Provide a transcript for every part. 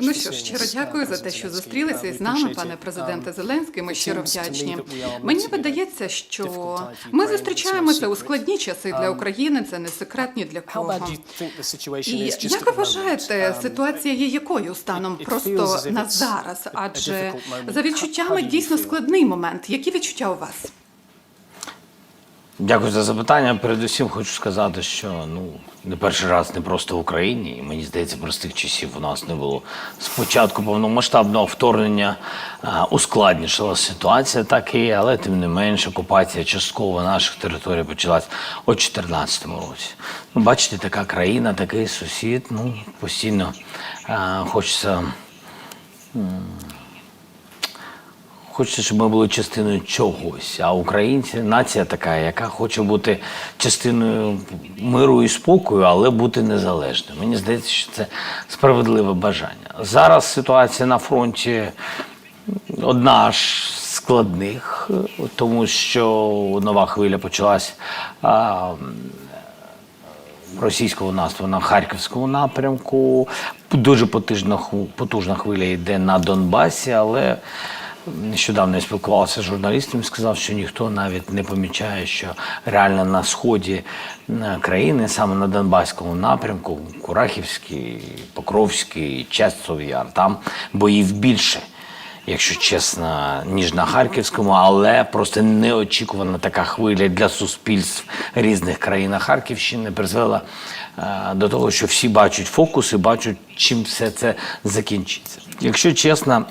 Ну що ж, щиро дякую за те, що зустрілися із нами, пане президенте Зеленський. Ми щиро вдячні. Мені видається, що ми зустрічаємося у складні часи для України. Це не секрет ні для кого. І як ви вважаєте, ситуація є якою станом просто на зараз? Адже за відчуттями дійсно складний момент. Які відчуття у вас? Дякую за запитання. Передусім хочу сказати, що ну не перший раз не просто в Україні. І мені здається, простих часів у нас не було. Спочатку повномасштабного вторгнення а, ускладнішала ситуація, так і але тим не менш окупація частково наших територій почалась у 2014 році. Ну, бачите, така країна, такий сусід. Ну постійно а, хочеться. Хочеться, щоб ми були частиною чогось. А українці нація така, яка хоче бути частиною миру і спокою, але бути незалежною. Мені здається, що це справедливе бажання. Зараз ситуація на фронті одна з складних, тому що нова хвиля почалась. російського наступу на харківському напрямку. Дуже потужна, потужна хвиля йде на Донбасі, але нещодавно я спілкувався з журналістом і сказав, що ніхто навіть не помічає, що реально на сході е, країни, саме на Донбаському напрямку, Курахівський, Покровський, Чесцов Яр, там боїв більше якщо чесно, ніж на Харківському, але просто неочікувана така хвиля для суспільств різних країн Харківщини призвела е, до того, що всі бачать фокус і бачать, чим все це закінчиться. Якщо чесно,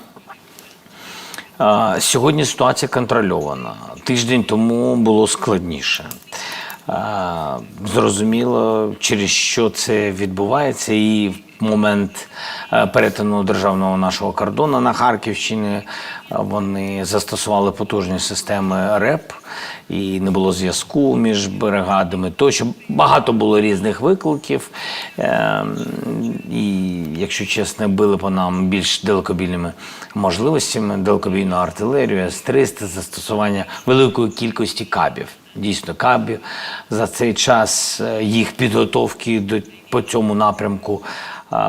сьогодні ситуація контрольована. Тиждень тому було складніше. Зрозуміло, через що це відбувається, і в момент е, перетину державного нашого кордону на Харківщині е, вони застосували потужні системи РЕП, і не було зв'язку між бригадами. Тощо багато було різних викликів. Е, І, якщо чесно, били по нам більш далекобійними можливостями, далекобійну артилерію, С-300, застосування великої кількості кабів. Дійсно, кабів за цей час е, їх підготовки до по цьому напрямку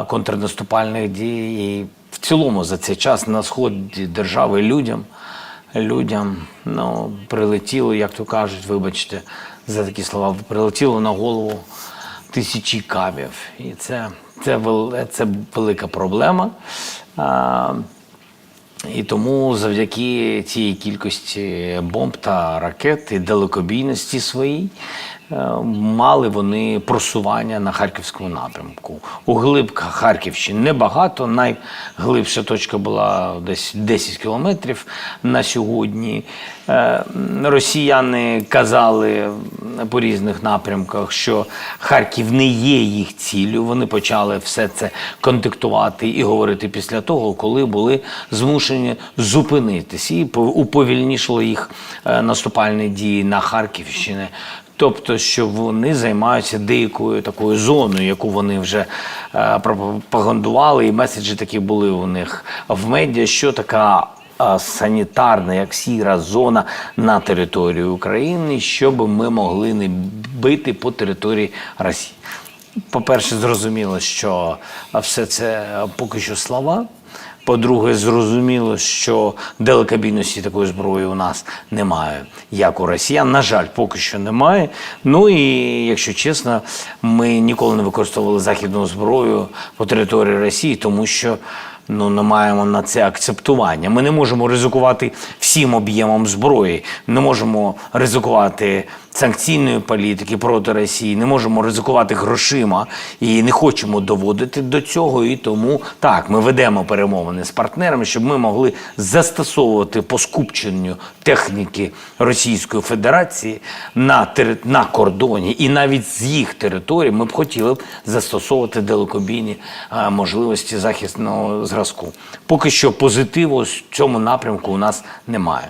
контрнаступальних дій. І в цілому за цей час на сході держави людям, людям ну, прилетіло, як то кажуть, вибачте за такі слова, прилетіло на голову тисячі кабів. І це, це, це велика проблема. І тому завдяки цій кількості бомб та ракет і далекобійності своїй мали вони просування на харківському напрямку. У глиб Харківщини небагато. Найглибша точка була десь 10 кілометрів на сьогодні. Е, Росіяни казали по різних напрямках, що Харків не є їх ціллю. Вони почали все це контактувати і говорити після того, коли були змушені зупинитись і по- уповільнішили їх е, наступальні дії на Харківщині. Тобто, що вони займаються деякою такою зоною, яку вони вже е, пропагандували, і меседжі такі були у них в медіа, що така а, санітарна, як сіра зона на території України, щоб ми могли не бити по території Росії. По-перше, зрозуміло, що все це поки що слова. По-друге, зрозуміло, що далекобійності такої зброї у нас немає, як у росіян. На жаль, поки що немає. Ну і якщо чесно, ми ніколи не використовували західну зброю по території Росії, тому що ну не маємо на це акцептування. Ми не можемо ризикувати всім об'ємом зброї, не можемо ризикувати санкційної політики проти Росії, не можемо ризикувати грошима і не хочемо доводити до цього. І тому так ми ведемо перемовини з партнерами, щоб ми могли застосовувати по скупченню техніки Російської Федерації на тери- на кордоні, і навіть з їх території ми б хотіли б застосовувати далекобійні е, можливості захисного зразку. Поки що позитиву з цьому напрямку у нас немає.